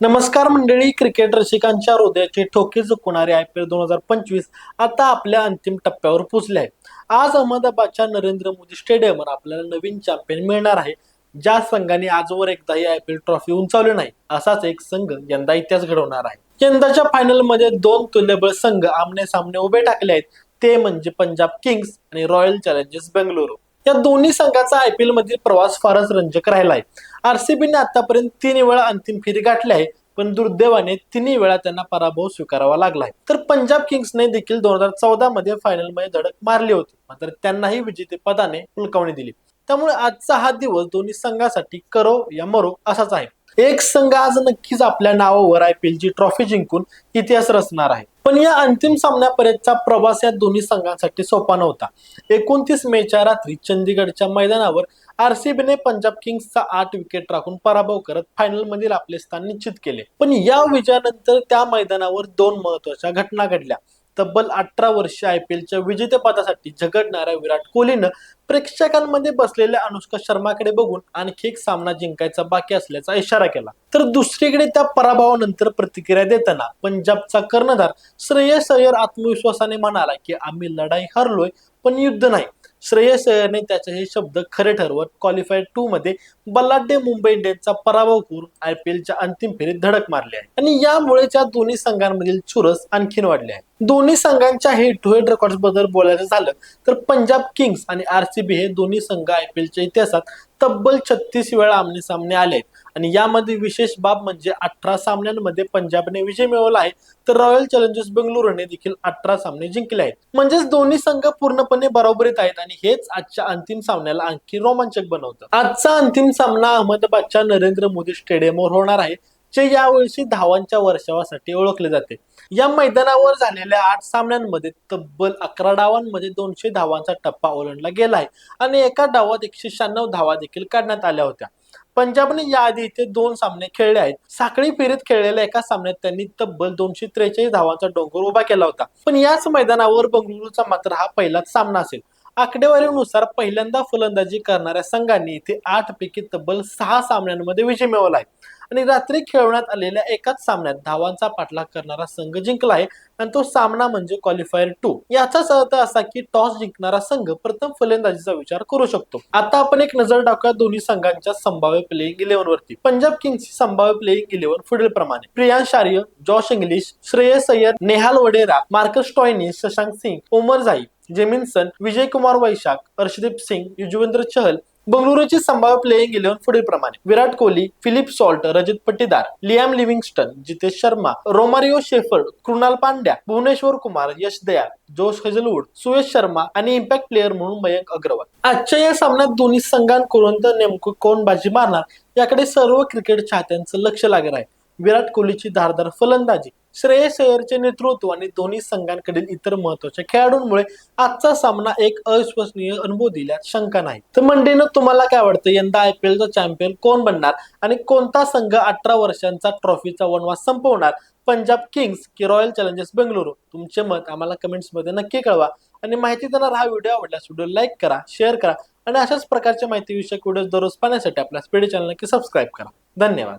नमस्कार मंडळी क्रिकेट रसिकांच्या हृदयाचे ठोके चुकवणारे आय पी एल दोन हजार पंचवीस आता आपल्या अंतिम टप्प्यावर पोचले आहे. आज अहमदाबादच्या नरेंद्र मोदी स्टेडियमवर आपल्याला नवीन चॅम्पियन मिळणार आहे. ज्या संघाने आजवर एकदाही आय पी एल ट्रॉफी उंचावली नाही असाच एक संघ यंदा इतिहास घडवणार आहे. यंदाच्या फायनलमध्ये दोन तुल्यबळ संघ आमने सामने उभे टाकले आहेत. ते म्हणजे पंजाब किंग्स आणि रॉयल चॅलेंजर्स बेंगळुरू या दोन्ही संघाचा आय पी एलमधील प्रवास फारच रंजक राहिला आहे. आरसीबीने आतापर्यंत तीन वेळा अंतिम फेरी गाठली आहे पण दुर्दैवाने तिन्ही वेळा त्यांना पराभव स्वीकारावा लागलाय तर पंजाब किंग्सने देखील दोन हजार चौदा मध्ये फायनलमध्ये धडक मारली होती मात्र त्यांनाही विजेतेपदाने उलकावणी दिली. त्यामुळे आजचा हा दिवस दोन्ही संघासाठी करो या मरो असाच आहे. एक संघ आज नक्कीच आपल्या नावावर आय पी एलची ट्रॉफी जिंकून इतिहास रचणार आहे. पण या अंतिम सामन्यापर्यंतचा प्रवास या दोन्ही संघांसाठी सोपा नव्हता. एकोणतीस मेच्या रात्री चंदीगडच्या मैदानावर आरसीबीने पंजाब किंग्सचा आठ विकेट राखून पराभव करत फायनल मधील आपले स्थान निश्चित केले. पण या विजयानंतर त्या मैदानावर दोन महत्त्वाच्या घटना घडल्या. तब्बल अठरा वर्ष आय पी एलच्या विजेतेपदासाठी झगडणाऱ्या विराट कोहलीनं प्रेक्षकांमध्ये बसलेल्या अनुष्का शर्माकडे बघून आणखी एक सामना जिंकायचा बाकी असल्याचा इशारा केला. तर दुसरीकडे त्या पराभवानंतर प्रतिक्रिया देताना पंजाबचा कर्णधार श्रेयस अय्यर आत्मविश्वासाने म्हणाला की आम्ही लढाई हरलोय पण युद्ध नाही. श्रेयस अय्यरने त्याचे हे शब्द खरे ठरवत क्वालिफायर टू मध्ये बलाढ्य मुंबई इंडियन्सचा पराभव करून आय पी एलच्या अंतिम फेरीत धडक मारली आहे. आणि यामुळे या दोन्ही संघांमधील चुरस आणखीन वाढली आहे. दोन्ही संघांच्या हेड टू हेड रेकॉर्डबद्दल बोलायचं झालं तर पंजाब किंग्स आणि आरसीबी हे दोन्ही संघ आय पी एलच्या इतिहासात तब्बल छत्तीस वेळा आमने सामने आले आणि यामध्ये विशेष बाब म्हणजे अठरा सामन्यांमध्ये पंजाबने विजय मिळवला आहे तर रॉयल चॅलेंजर्स बेंगलुरूने देखील अठरा सामने जिंकले आहेत. म्हणजेच दोन्ही संघ पूर्णपणे बरोबरीत आहेत आणि हेच आजच्या अंतिम सामन्याला आणखी रोमांचक बनवतं. आजचा अंतिम सामना अहमदाबादच्या नरेंद्र मोदी स्टेडियमवर होणार आहे. जे यावर्षी धावांच्या वर्षावासाठी ओळखले जाते. या मैदानावर झालेल्या आठ सामन्यांमध्ये तब्बल अकरा डावांमध्ये दोनशे धावांचा टप्पा ओलांडला गेला आहे आणि एका डावात एकशे शहाण्णव धावा देखील काढण्यात आल्या होत्या. पंजाबने याआधी इथे दोन सामने खेळले आहेत. साखळी फेरीत खेळलेल्या एका सामन्यात त्यांनी तब्बल दोनशे त्रेचाळीस धावांचा डोंगर उभा केला होता. पण याच मैदानावर बंगळुरूचा मात्र हा पहिलाच सामना असेल. आकडेवारीनुसार पहिल्यांदा फलंदाजी करणाऱ्या संघांनी इथे आठ पैकी तब्बल सहा सामन्यांमध्ये विजय मिळवला आहे. आणि रात्री खेळवण्यात आलेल्या एकाच सामन्यात धावांचा पाठलाग करणारा संघ जिंकला आहे. आणि तो सामना म्हणजे क्वालिफायर टू याचाच अर्थ असा की टॉस जिंकणारा संघ प्रथम फलंदाजीचा विचार करू शकतो. आता आपण एक नजर टाकूया दोन्ही संघांच्या संभाव्य प्लेइंग इलेव्हन वरती पंजाब किंग्सची संभाव्य प्लेइंग इलेव्हन पुढील प्रमाणे Priyansh Arya Josh Inglis Shreyas Iyer Nehal Wadhera Marcus Stoinis Shashank Singh Omarzai Jamieson Vijay Kumar Vyshak Arshdeep Singh Yuzvendra Chahal बंगळुरूची संभाव्य प्लेईंग इलेव्हन पुढील प्रमाणे Virat Kohli Philip Salt Rajat Patidar Liam Livingstone Jitesh Sharma Romario Shepherd Krunal Pandya Bhuvneshwar Kumar Yash Dayal Josh Hazlewood Suyash Sharma आणि impact player म्हणून मयंक अग्रवाल. आजच्या या सामन्यात दोन्ही संघांकडून तर नेमकं कोण बाजी मारणार याकडे सर्व क्रिकेट चाहत्यांचं लक्ष लागणार आहे. विराट कोहलीची धारदार फलंदाजी श्रेयस अय्यरचे नेतृत्व आणि दोन्ही संघांकडील इतर महत्त्वाच्या खेळाडूंमुळे आजचा सामना एक अविश्वसनीय अनुभव दिल्यात शंका नाही. तर मंडळीनं तुम्हाला काय वाटतं? यंदा आय पी एलचा चॅम्पियन कोण बनणार? आणि कोणता संघ अठरा वर्षांचा ट्रॉफीचा वनवास संपवणार? पंजाब किंग्स की रॉयल चॅलेंजर्स बेंगळुरू तुमचे मत आम्हाला कमेंट्समध्ये नक्की कळवा. आणि माहिती देणार हा व्हिडिओ आवडल्यास व्हिडिओ लाईक करा शेअर करा आणि अशाच प्रकारच्या माहितीविषयक व्हिडिओ दररोज पाहण्यासाठी आपल्या स्पीड चॅनल नक्की सबस्क्राईब करा. धन्यवाद.